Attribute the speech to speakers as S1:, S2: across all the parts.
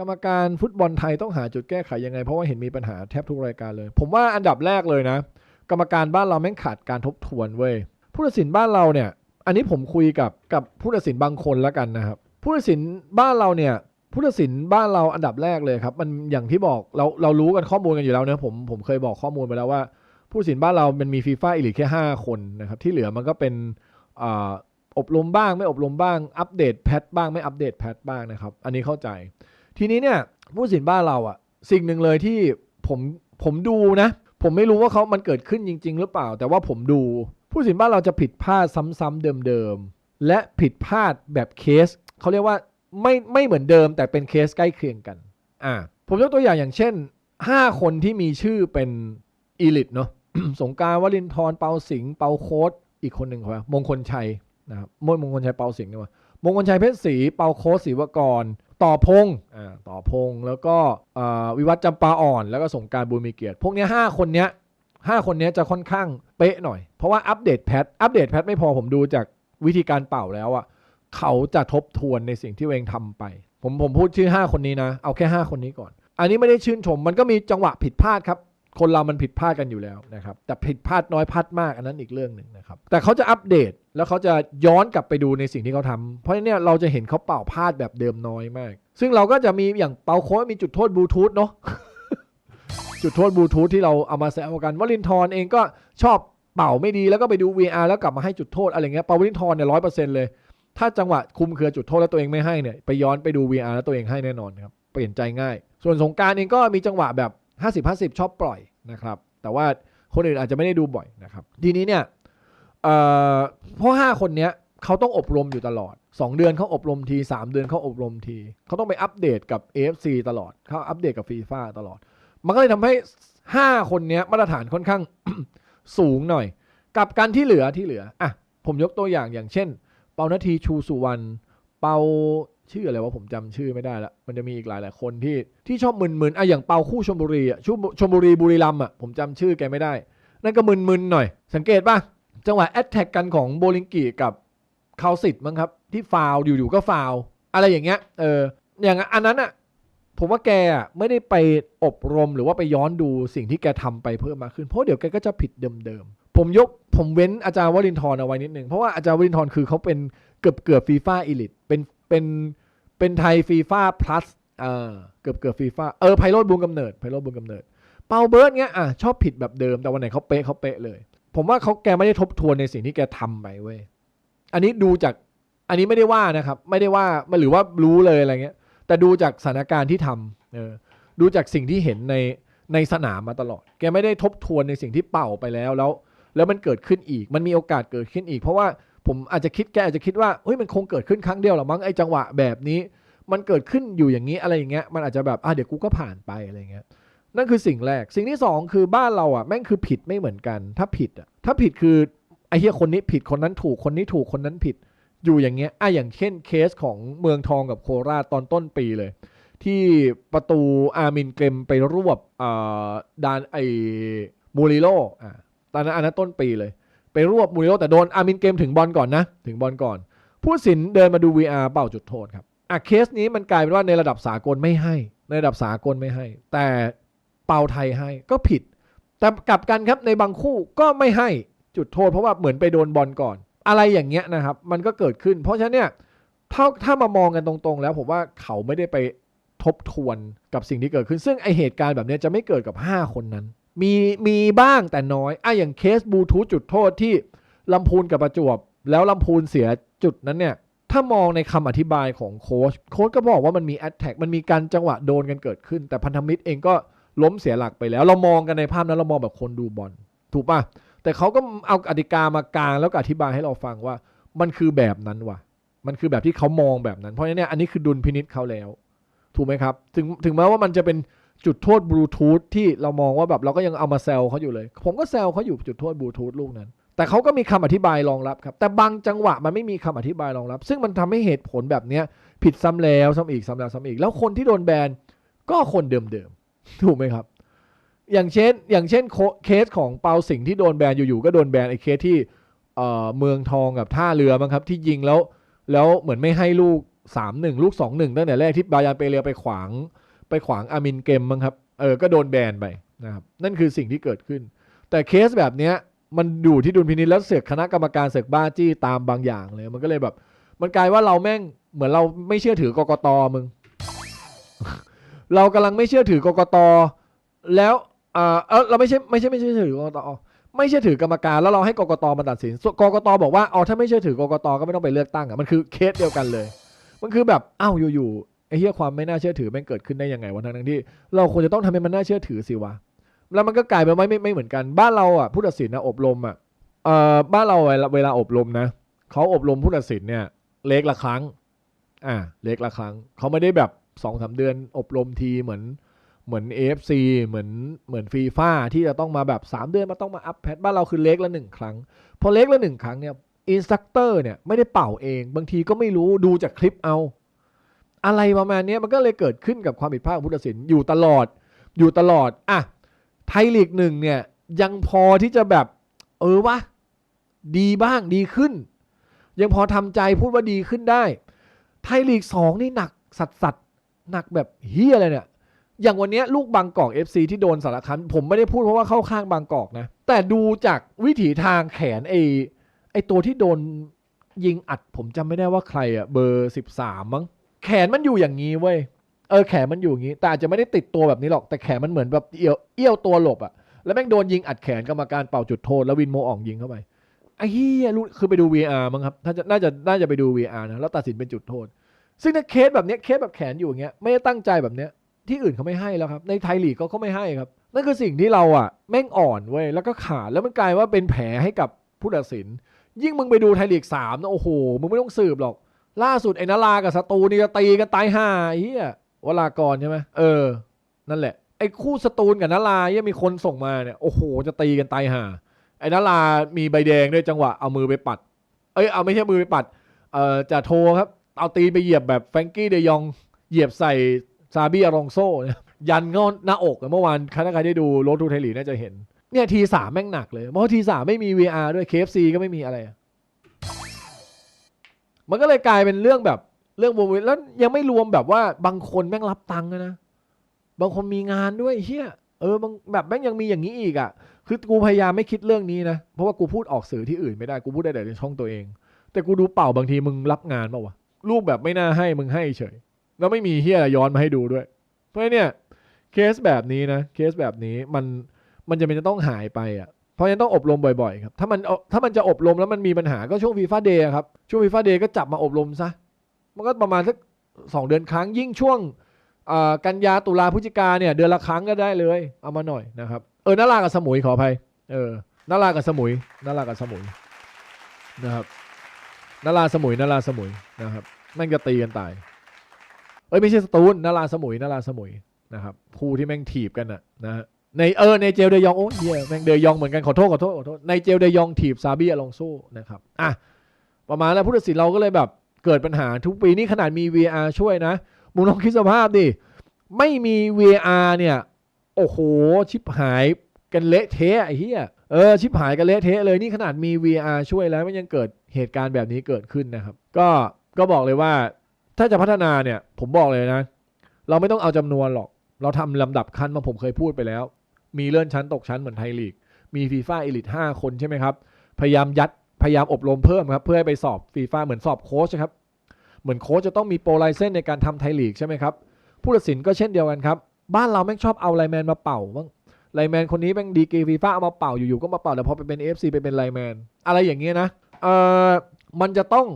S1: กรรมการฟุตบอลไทยต้องหาจุดแก้ไขยังไง เพราะว่าเห็นมีปัญหาแทบทุกรายการเลย ผมว่าอันดับแรกเลยนะ กรรมการบ้านเราแม่งขาดการทบทวนเว้ยผู้ตัดสินบ้านเราเนี่ย อันนี้ผมคุยกับกับผู้ตัดสินบางคนแล้วกันนะครับผู้ตัดสินบ้านเราเนี่ยผู้ตัดสินบ้านเราอันดับแรกเลยครับ มันอย่างที่บอกเราเรารู้กันข้อมูลกันอยู่แล้วเนะผมผมเคยบอกข้อมูลไปแล้วว่า ผู้ตัดสินบ้านเรามันมีฟีฟ่าอีลิทแค่ 5 คนนะครับ ที่เหลือมันก็เป็นอ่าอบรมบ้างไม่อบรมบ้างอัปเดตแพทบ้างไม่อัปเดตแพทบ้างนะครับ อันนี้เข้าใจ ทีนี้เนี่ยผู้สินบ้านเราอะสิ่งหนึ่งเลยที่ผมผมดูนะ ผมไม่รู้ว่าเขามันเกิดขึ้นจริง ๆ หรือเปล่า แต่ว่าผมดูผู้สินบ้านเราจะผิดพลาดซ้ำๆเดิมๆและผิดพลาดแบบเคสเขาเรียกว่าไม่ไม่เหมือนเดิม แต่เป็นเคสใกล้เคียงกันอ่าผมยกตัวอย่างอย่างเช่น 5 คนที่มีชื่อเป็นอีลิทเนาะสงการวลินทร์เปาสิงเปาโค้ดอีกคนหนึ่งครับมงคลชัยนะครับมงคลชัยเปาสิงห์นี่ว่ามงคลชัยเพชรศรีเปาโคดศรีวกร ต่อพงษ์อ่าต่อพงษ์แล้วก็วิวัฒน์จำปาอ่อน แล้วก็สงการบุญมีเกียรติ พวกนี้ห้าคนเนี้ยห้าคนเนี้ยจะค่อนข้างเป๊ะหน่อย เพราะว่าอัปเดตแพทอัปเดตแพทไม่พอผมดูจากวิธีการเป่าแล้วอะเขาจะทบทวนในสิ่งที่เองทำไป ผมผมพูดชื่อ 5 คนนี้นะ เอาแค่ 5 คนนี้ก่อน อันนี้ไม่ได้ชื่นชม มันก็มีจังหวะผิดพลาดครับ คนเรามันผิดพลาดกันอยู่แล้วนะครับ แต่ผิดพลาดน้อยพลาดมากอันนั้นอีกเรื่องหนึ่งนะครับ แต่เขาจะอัปเดตแล้วเขาจะย้อนกลับไปดูในสิ่งที่เขาทำเพราะฉะนั้นเนี่ยเราจะเห็นเขาเป่าพลาดแบบเดิมน้อยมาก ซึ่งเราก็จะมีอย่างเป่าโค้ดมีจุดโทษบลูทูธเนาะจุดโทษบลูทูธที่เราเอามาแซวกันวลินทร์เองก็ชอบเป่าไม่ดีแล้วก็ไปดู VR แล้วกลับมาให้จุดโทษอะไรเงี้ยเป่าวลินทร์เนี่ยร้อยเปอร์เซ็นต์เลย ถ้าจังหวะคุมเครือจุดโทษแล้วตัวเองไม่ให้เนี่ยไปย้อนไปดู VR แล้วตัวเองให้แน่นอนครับเปลี่ยนใจง่าย ส่วนสงการเองก็มีจังหวะแบบ 50-50 ชอบปล่อยนะครับ แต่ว่าคนอื่นอาจจะไม่ได้ดูบ่อยนะครับ ทีนี้เนี่ยเพราะ 5 คนเนี้ยเขาต้องอบรมอยู่ตลอด 2 เดือนเขาอบรมที 3 เดือนเขาอบรมที เขาต้องไปอัปเดตกับ AFC ตลอดเขาอัปเดตกับฟีฟ่าตลอด มันก็เลยทำให้ 5 คนเนี้ยมาตรฐานค่อนข้างสูงหน่อย กับการที่เหลือที่เหลืออะผมยกตัวอย่างอย่างเช่น เปานาทีชูสุวรรณเปา ชื่ออะไรวะผมจำชื่อไม่ได้ละมันจะมีอีกหลายหลายคนที่ที่ชอบมึนๆอะอย่างเปาคู่ชมบุรีอะชูชมบุรีบุรีรัมอะผมจำชื่อแกไม่ได้ นั่นก็มึนๆหน่อย สังเกตป่ะจังหวะแอตแทกกันของโบลิงกีกับคาสิตมั้งครับที่ฟาวอยู่ๆก็ฟาวอะไรอย่างเงี้ยเอออย่างอันนั้นอะผมว่าแกอะไม่ได้ไปอบรมหรือว่าไปย้อนดูสิ่งที่แกทำไปเพิ่มมากขึ้นเพราะเดี๋ยวแกก็จะผิดเดิมๆผมยกผมเว้นอาจารย์วรินทร์เอาไว้นิดนึงเพราะว่าอาจารย์วรินทร์คือเขาเป็นเกือบเกือบฟีฟ่าอีลิทเป็นเป็น เป็นไทยฟีฟ่าพลัสเออเกือบเกือบฟีฟ่าเออไพโรดบุญกำเนิดไพโรดบุญกำเนิด เปาเบิร์ดเงี้ยอะชอบผิดแบบเดิมแต่วันไหนเขาเป๊ะเขาเป๊ะเลย ผมว่าเขาแกไม่ได้ทบทวนในสิ่งที่แกทำไปเว้ยอันนี้ดูจากอันนี้ไม่ได้ว่านะครับ ไม่ได้ว่าหรือว่ารู้เลยอะไรเงี้ย แต่ดูจากสถานการณ์ที่ทำเออดูจากสิ่งที่เห็นในในสนามมาตลอด แกไม่ได้ทบทวนในสิ่งที่เป่าไปแล้วแล้ว แล้วมันเกิดขึ้นอีก มันมีโอกาสเกิดขึ้นอีก เพราะว่า ผมอาจจะคิดแกอาจจะคิดว่าเฮ้ยมันคงเกิดขึ้นครั้งเดียวหรอมั้งไอ้จังหวะแบบนี้ มันเกิดขึ้นอยู่อย่างนี้อะไรอย่างเงี้ยมันอาจจะแบบอะเดี๋ยวกูก็ผ่านไปอะไรเงี้ยนั่นคือสิ่งแรกสิ่งที่สองคือบ้านเราอะแม่งคือผิดไม่เหมือนกัน ถ้าผิดอะถ้าผิดคือไอ้เหี้ยคนนี้ผิดคนนั้นถูกคนนี้ถูกคนนั้นผิด อยู่อย่างเงี้ยอะอย่างเช่นเคสของเมืองทองกับโคราชตอนต้นปีเลย ที่ประตูอาร์มินเกมไปรวบอ่าดานไอมูริโลอะตอนนั้นอันนั้นต้นปีเลย ไปรวบมูริโลแต่โดนอามินเกมถึงบอลก่อนนะ ถึงบอลก่อน ผู้สินเดินมาดู VR เป่าจุดโทษครับอะเคสนี้มันกลายเป็นว่าในระดับสากลไม่ให้ ในระดับสากลไม่ให้ แต่เป่าไทยให้ก็ผิด แต่กลับกันครับในบางคู่ก็ไม่ให้จุดโทษ เพราะว่าเหมือนไปโดนบอลก่อน อะไรอย่างเงี้ยนะครับ มันก็เกิดขึ้น เพราะฉะนั้นเนี่ยถ้าถ้ามามองกันตรงๆ แล้วผมว่าเขาไม่ได้ไปทบทวนกับสิ่งที่เกิดขึ้น ซึ่งไอเหตุการณ์แบบนี้จะไม่เกิดกับ 5 คนนั้น มีมีบ้างแต่น้อยอะอย่างเคสบลูทูธจุดโทษที่ลำพูนกับประจวบ แล้วลำพูนเสียจุดนั้นเนี่ย ถ้ามองในคำอธิบายของโค้ชโค้ชก็บอกว่ามันมีแอตแทกมันมีการจังหวะโดนกันเกิดขึ้น แต่พันธมิตรเองก็ล้มเสียหลักไปแล้ว เรามองกันในภาพนั้นเรามองแบบคนดูบอลถูกป่ะแต่เขาก็เอากติกามากลางแล้วก็อธิบายให้เราฟังว่า มันคือแบบนั้นว่ะ มันคือแบบที่เขามองแบบนั้น เพราะฉะนั้นเนี่ยอันนี้คือดุลพินิษเขาแล้ว ถูกไหมครับ ถึงถึงแม้ว่ามันจะเป็น จุดโทษบลูทูธที่เรามองว่าแบบเราก็ยังเอามาแซวเขาอยู่เลย ผมก็แซวเขาอยู่จุดโทษบลูทูธลูกนั้น แต่เขาก็มีคำอธิบายรองรับครับ แต่บางจังหวะมันไม่มีคำอธิบายรองรับ ซึ่งมันทำให้เหตุผลแบบเนี้ยผิดซ้ำแล้วซ้ำอีกซ้ำแล้วซ้ำอีก แล้วคนที่โดนแบนก็คนเดิมๆถูกไหมครับ อย่างเช่นอย่างเช่นเคสของเปาสิงห์ที่โดนแบนอยู่ๆก็โดนแบนไอ้เคสที่เอ่อเมืองทองกับท่าเรือมั้งครับที่ยิงแล้วแล้วเหมือนไม่ให้ลูกสามหนึ่งลูกสองหนึ่งตั้งแต่แรกที่บายานเปเรียไปขวาง ไปขวางอามินเกมมั้งครับ เออ ก็โดนแบนไปนะครับ นั่นคือสิ่งที่เกิดขึ้น แต่เคสแบบเนี้ยมันอยู่ที่ดุลพินิจแล้วเสือกคณะกรรมการเสือกบ้าจี้ตามบางอย่างเลย มันก็เลยแบบ มันกลายว่าเราแม่งเหมือนเราไม่เชื่อถือกกตมึง เรากำลังไม่เชื่อถือกกตแล้วอ่าเออเราไม่ใช่ไม่ใช่ไม่เชื่อถือกกตไม่เชื่อถือกรรมการแล้วเราให้กกตมาตัดสินกกตบอกว่าเอถ้าไม่เชื่อถือกกตก็ไม่ต้องไปเลือกตั้งอะมันคือเคสเดียวกันเลย มันคือแบบอ้าวอยู่ ไอ้เหี้ยความไม่น่าเชื่อถือแม่งเกิดขึ้นได้ยังไงวะทั้งๆที่ เราควรจะต้องทำให้มันน่าเชื่อถือสิวะแล้วมันก็กลายเป็นว่าไม่ไม่เหมือนกัน บ้านเราอะผู้ตัดสินนะอบรมอะเอ่อบ้านเราเวลาเวลาอบรมนะเขาอบรมผู้ตัดสินเนี่ย เล็กละครั้ง อ่า เล็กละครั้งเขาไม่ได้แบบสองสาเดือนอบรมทีเหมือนเหมือน AFC เหมือนเหมือนฟีฟ่าที่จะต้องมาแบบ 3 เดือนมาต้องมาอัพแพทบ้านเราคือเล็กละหนึ่งครั้ง พอเล็กละหนึ่งครั้งเนี่ยอินสตัคเตอร์เนี่ยไม่ได้เป่าเอง บางทีก็ไม่รู้ดูจากคลิปเอา อะไรประมาณนี้มันก็เลยเกิดขึ้นกับความผิดพลาดของผู้ตัดสินอยู่ตลอดอยู่ตลอดอะไทยลีกหนึ่งเนี่ยยังพอที่จะแบบเออวะดีบ้างดีขึ้น ยังพอทำใจพูดว่าดีขึ้นได้ ไทยลีกสองนี่หนักสัสสัสๆหนักแบบเฮียอะไรเนี่ยอย่างวันนี้ลูกบางกอก FC ที่โดนสารคันผมไม่ได้พูดเพราะว่าเข้าข้างบางกอกนะ แต่ดูจากวิถีทางแขนไอไอตัวที่โดนยิงอัด ผมจำไม่ได้ว่าใครอะเบอร์สิบสามมั้ง แขนมันอยู่อย่างนี้เว้ยเออแขนมันอยู่อย่างนี้ แต่อาจจะไม่ได้ติดตัวแบบนี้หรอกแต่แขนมันเหมือนแบบเอี้ยวเอี้ยวตัวหลบอะแล้วแม่งโดนยิงอัดแขนกรรมการเป่าจุดโทษแล้ววินโมอ่องยิงเข้าไปไอ้เหี้ยรู้คือไปดู VR มั้งครับถ้าจะน่าจะน่าจะไปดู VR นะแล้วตัดสินเป็นจุดโทษ ซึ่งถ้าเคสแบบเนี้ยเคสแบบแขนอยู่อย่างเงี้ยไม่ได้ตั้งใจแบบเนี้ยที่อื่นเขาไม่ให้แล้วครับในไทยลีกก็เขาไม่ให้ครับ นั่นคือสิ่งที่เราอะแม่งอ่อนเว้ยแล้วก็ขาดแล้วมันกลายว่าเป็นแผลให้กับผู้ตัดสิน ยิ่งมึงไปดูไทยลีกสามนะโอ้โหมึงไม่ต้องสืบหรอก ล่าสุดไอ้นารากับสตูนี่ก็ตีกันตายห่าไอ้เฮียวลากรใช่ไหมเออ นั่นแหละไอ้คู่สตูนกับนาราเนี่ยมีคนส่งมาเนี่ยโอ้โหจะตีกันตายห่าไอ้นารามีใบแดงด้วยจังหวะเอามือไปปัด เอ้ยเอาไม่ใช่มือไปปัดเอ่อจะโทรครับ เอาตีไปเหยียบแบบแฟรงกี้เดยองเหยียบใส่ซาบีอารองโซ่เนี่ยยันเข้าหน้าอกอะเมื่อวานใครได้ดูโรถทูไทลีน่าจะเห็นเนี่ยทีสามแม่งหนักเลยเพราะทีสามไม่มี VR ด้วย KFC ก็ไม่มีอะไร มันก็เลยกลายเป็นเรื่องแบบเรื่องโมเวแล้วยังไม่รวมแบบว่าบางคนแม่งรับตังค์นะ บางคนมีงานด้วยเฮียเออบางแบบแม่งยังมีอย่างนี้อีกอะ คือกูพยายามไม่คิดเรื่องนี้นะ เพราะว่ากูพูดออกสื่อที่อื่นไม่ได้ กูพูดได้แต่ในช่องตัวเอง แต่กูดูเป่าบางทีมึงรับงานป่าวะลูกแบบไม่น่าให้มึงให้เฉย แล้วไม่มีเฮียอะไรย้อนมาให้ดูด้วย เพราะเนี่ยเคสแบบนี้นะ เคสแบบนี้มันมันจะเป็นจะต้องหายไปอะ ราะฉะนั้นต้องอบรมบ่อยๆครับถ้ามันถ้ามันจะอบรมแล้วมันมีปัญหาก็ช่วงฟีฟ่าเดย์ครับช่วงฟีฟ่าเดย์ก็จับมาอบรมซะมันก็ประมาณสักสองเดือนครั้งยิ่งช่วงกันยาตุลาพฤศจิกาเนี่ยเดือนละครั้งก็ได้เลย เอามาหน่อยนะครับเออนารากับสมุยขออภัยเออนารากับสมุยนารากับสมุยนะครับนาราสมุยนาราสมุยนะครับแม่งจะตีกันตายเอ้ยไม่ใช่สตูลนาราสมุยนาราสมุยนะครับคู่ที่แม่งถีบกันอะนะฮะ ในเออในเจลเดยองโอ้ยเหี้ยแม่งเดยองเหมือนกันขอโทษขอโทษขอโทษในเจลเดยองถีบซาบีอลองโซนะครับอะประมาณแล้วผู้ตัดสินเราก็เลยแบบเกิดปัญหาทุกปีนี่ขนาดมี VR ช่วยนะมึงลองคิดสภาพดิไม่มี VR เนี่ย โอ้โห ชิบหายกันเละเทะไอ้เหี้ยเออชิบหายกันเละเทะเลยนี่ขนาดมี VR ช่วยแล้วมันยังเกิดเหตุการณ์แบบนี้เกิดขึ้นนะครับ ก็ก็บอกเลยว่าถ้าจะพัฒนาเนี่ยผมบอกเลยนะ เราไม่ต้องเอาจำนวนหรอก เราทำลำดับขั้นมาผมเคยพูดไปแล้ว มีเลื่อนชั้นตกชั้นเหมือนไทยลีก มีฟีฟ่าเอลิทห้าคนใช่ไหมครับ พยายามยัดพยายามอบรมเพิ่มครับ เพื่อให้ไปสอบฟีฟ่าเหมือนสอบโค้ชครับ เหมือนโค้ชจะต้องมีโปรไลเซนในการทำไทยลีกใช่ไหมครับ ผู้ตัดสินก็เช่นเดียวกันครับ บ้านเราแม่งชอบเอาไลแมนมาเป่าบ้างไลแมนคนนี้แม่งดีกรีฟีฟ่าเอามาเป่าอยู่ๆก็มาเป่าแต่พอไปเป็น AFC ไปเป็นไลแมนอะไรอย่างเงี้ยนะเออมันจะต้อง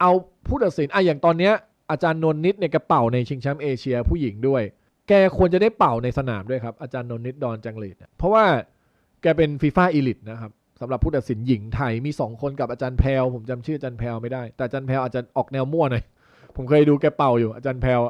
S1: เอาผู้ตัดสินอะอย่างตอนเนี้ยอาจารย์นนท์นิดเนี่ยแกเป่าในชิงแชมป์เอเชียผู้หญิงด้วย แกควรจะได้เป่าในสนามด้วยครับ อาจารย์นนท์นิดดอนจังเลดเนี่ยเพราะว่าแกเป็นฟีฟ่าอีลิตนะครับสำหรับผู้ตัดสินหญิงไทยมี 2 คนกับอาจารย์แพลวผมจำชื่ออาจารย์แพลวไม่ได้ แต่อาจารย์แพลวอาจจะออกแนวมั่วหน่อยผมเคยดูแกเป่าอยู่อาจารย์แพลว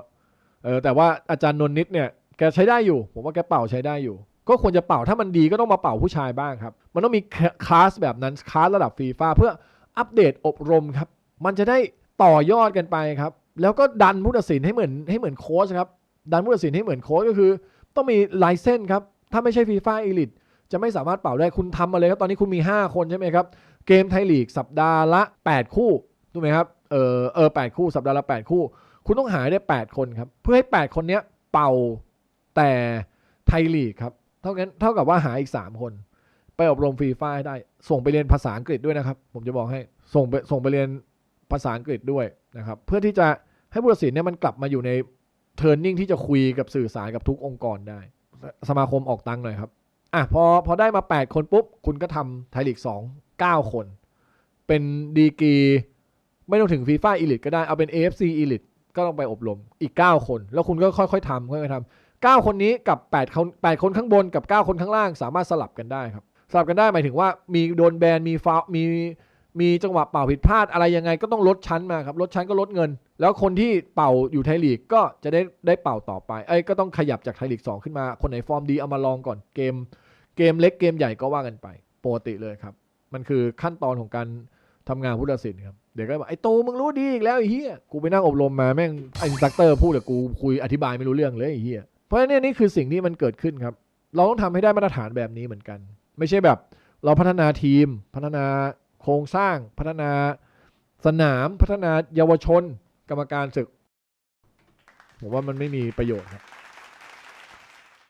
S1: เออแต่ว่าอาจารย์นนนิดเนี่ยแกใช้ได้อยู่ ผมว่าแกเป่าใช้ได้อยู่ ก็ควรจะเป่าถ้ามันดีก็ต้องมาเป่าผู้ชายบ้างครับ มันต้องมีคลาสแบบนั้นคลาสระดับฟีฟ่าเพื่ออัปเดตอบรมครับ มันจะได้ต่อยอดกันไปครับ แล้วก็ดันผู้ตัดสินให้เหมือนให้เหมือนโค้ชครับ ดันผู้ตัดสินให้เหมือนโค้ชก็คือ ต้องมีลเซนส์ครับ ถ้าไม่ใช่ฟีฟ่าอีลิตจะไม่สามารถเป่าได้คุณทำมาเลยครับตอนนี้คุณมี 5 คนใช่ไหมครับ เกมไทยลีกสัปดาห์ละ 8 คู่ถูกไหมครับเออเออแปดคู่สัปดาห์ละแปดคู่ คุณต้องหาได้แปดคนครับ เพื่อให้แปดคนเนี้ยเป่าแต่ไทยลีกครับเท่านั้นเท่ากับว่าหาอีกสามคน ไปอบรมฟีฟ่าให้ได้ ส่งไปเรียนภาษาอังกฤษด้วยนะครับ ผมจะบอกให้ส่งไปส่งไปเรียนภาษาอังกฤษด้วยนะครับ เพื่อที่จะให้ผู้ตัดสินเนี่ยมันกลับมาอยู่ใน เทอร์นิ่งที่จะคุยกับสื่อสารกับทุกองค์กรได้ สมาคมออกตังค์หน่อยครับ อะพอพอได้มา 8 คนปุ๊บ คุณก็ทำไทยลีก2 9 คน เป็นดีกรีไม่ต้องถึงฟีฟ่าอีลิตก็ได้เอาเป็น AFC อีลิตก็ต้องไปอบรมอีก 9 คน แล้วคุณก็ค่อยๆทำค่อยๆทำ9คนนี้กับ8คน8คนข้างบนกับ 9 คนข้างล่าง สามารถสลับกันได้ครับสลับกันได้หมายถึงว่ามีโดนแบนมีฟาวมี มีจังหวะเป่าผิดพลาดอะไรยังไงก็ต้องลดชั้นมาครับลดชั้นก็ลดเงิน แล้วคนที่เป่าอยู่ไทยลีกก็จะได้ได้เป่าต่อไปเอ้ก็ต้องขยับจากไทยลีก 2 ขึ้นมาคนไหนฟอร์มดีเอามาลองก่อนเกม เกมเล็กเกมใหญ่ก็ว่ากันไปปกติเลยครับ มันคือขั้นตอนของการทำงานผู้ตัดสินครับเดี๋ยวก็บอกไอ้โตมึงรู้ดีอีกแล้วไอ้เหี้ยกูไปนั่งอบรมมาแม่งไอ้อินสตัคเตอร์พูดแต่กูคุยอธิบายไม่รู้เรื่องเลยไอ้เหี้ยเพราะฉะนั้นเนี่ยนี่คือสิ่งที่มันเกิดขึ้นครับ เราต้องทำให้ได้มาตรฐานแบบนี้เหมือนกัน ไม่ใช่แบบ เราพัฒนาทีมพัฒนา โครงสร้างพัฒนาสนามพัฒนาเยาวชน กรรมการศึก ผมว่ามันไม่มีประโยชน์ครับ